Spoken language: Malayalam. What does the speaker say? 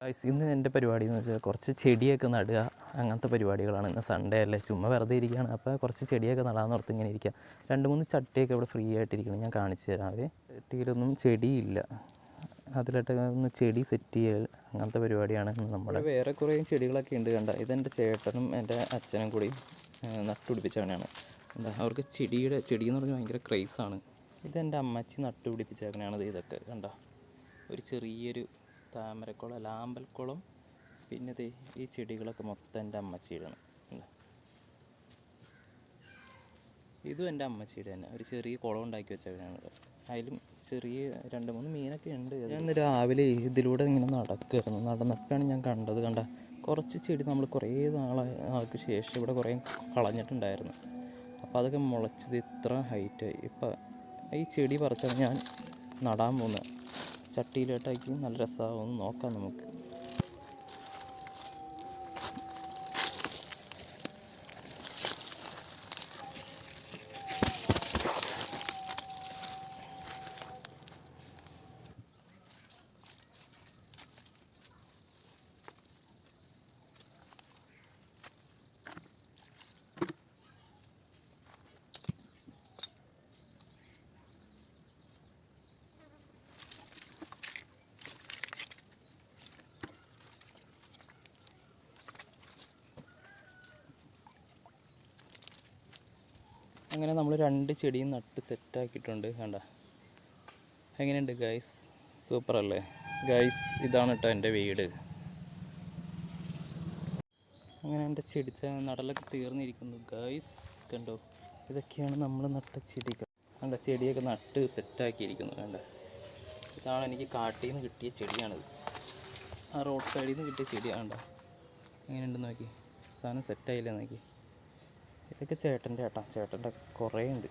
ഇന്ന് എന്റെ പരിപാടി എന്ന് വെച്ചാൽ കുറച്ച് ചെടിയൊക്കെ നടുക. അങ്ങനത്തെ പരിപാടികളാണ് ഇന്ന് സൺഡേ അല്ലേ? ചുമ്മാ വെറുതെ ഇരിക്കുകയാണ് അപ്പോൾ കുറച്ച് ചെടിയൊക്കെ നടാന്ന് ഓർത്ത് ഇങ്ങനെ ഇരിക്കുക രണ്ട് മൂന്ന് ചട്ടിയൊക്കെ ഇവിടെ ഫ്രീ ആയിട്ടിരിക്കണം ഞാൻ കാണിച്ചു തരാവേ ചട്ടിയിലൊന്നും ചെടിയില്ല. അതിലിട്ട് ഒന്ന് ചെടി സെറ്റ് ചെയ്യൽ അങ്ങനത്തെ പരിപാടിയാണ് നമ്മുടെ വേറെ കുറേ ചെടികളൊക്കെ ഉണ്ട് കണ്ട? ഇതെന്റെ ചേട്ടനും എന്റെ അച്ഛനും കൂടി നട്ടുപിടിപ്പിച്ചവനാണ് എന്താ അവർക്ക് ചെടിയുടെ ചെടി എന്ന് പറഞ്ഞാൽ ഭയങ്കര ക്രൈസാണ് ഇതെന്റെ അമ്മച്ചി നട്ടുപിടിപ്പിച്ചവനാണ് ഇതൊക്കെ കണ്ട? ഒരു ചെറിയൊരു താമരക്കുളം അല്ല ആമ്പൽക്കുളം പിന്നെ ഇത് ഈ ചെടികളൊക്കെ മൊത്തം എന്റെ അമ്മച്ചിയുടെയാണ്? ഇതും എന്റെ അമ്മച്ചിയുടെ തന്നെ. ഒരു ചെറിയ കുളം ഉണ്ടാക്കി വെച്ചവരാണ് അതിലും ചെറിയ രണ്ട് മൂന്ന് മീനൊക്കെ ഉണ്ട്. ഞാൻ രാവിലെ ഇതിലൂടെ ഇങ്ങനെ നടക്കുമായിരുന്നു നടന്നപ്പോഴാണ് ഞാൻ കണ്ടത്. കണ്ട കുറച്ച് ചെടി നമ്മൾ കുറേ നാളെ ആൾക്ക് ശേഷം ഇവിടെ കുറേ കളഞ്ഞിട്ടുണ്ടായിരുന്നു. അപ്പോൾ അതൊക്കെ മുളച്ചത് ഇത്ര ഹൈറ്റായി ഇപ്പം ഈ ചെടി പറിച്ചാണ് ഞാൻ നടാൻ പോകുന്നത്. ചട്ടിയിലോട്ടാക്കി നല്ല രസമാവും നോക്കാം നമുക്ക്. അങ്ങനെ നമ്മൾ രണ്ട് ചെടിയും നട്ട് സെറ്റാക്കിയിട്ടുണ്ട് കണ്ട. എങ്ങനെയുണ്ട് ഗൈസ് സൂപ്പർ അല്ലേ? ഗൈസ് ഇതാണ് കേട്ടോ എന്റെ വീട്. അങ്ങനെ എന്റെ ചെടി നടലൊക്കെ തീർന്നിരിക്കുന്നു ഗൈസ് കണ്ടോ? ഇതൊക്കെയാണ് നമ്മൾ നട്ട ചെടികൾ. കണ്ട ചെടിയൊക്കെ നട്ട് സെറ്റാക്കിയിരിക്കുന്നു കണ്ട. ഇതാണ് എനിക്ക് കാട്ടിൽ നിന്ന് കിട്ടിയ ചെടിയാണിത്. ആ റോഡ് സൈഡിൽ നിന്ന് കിട്ടിയ ചെടിയാണ് എങ്ങനെയുണ്ടെന്ന് നോക്കി? സാധനം സെറ്റായില്ലേ നോക്കി? ഇതൊക്കെ ചേട്ടന്റെ ഏട്ടാ ചേട്ടന്റെ കുറേ ഉണ്ട്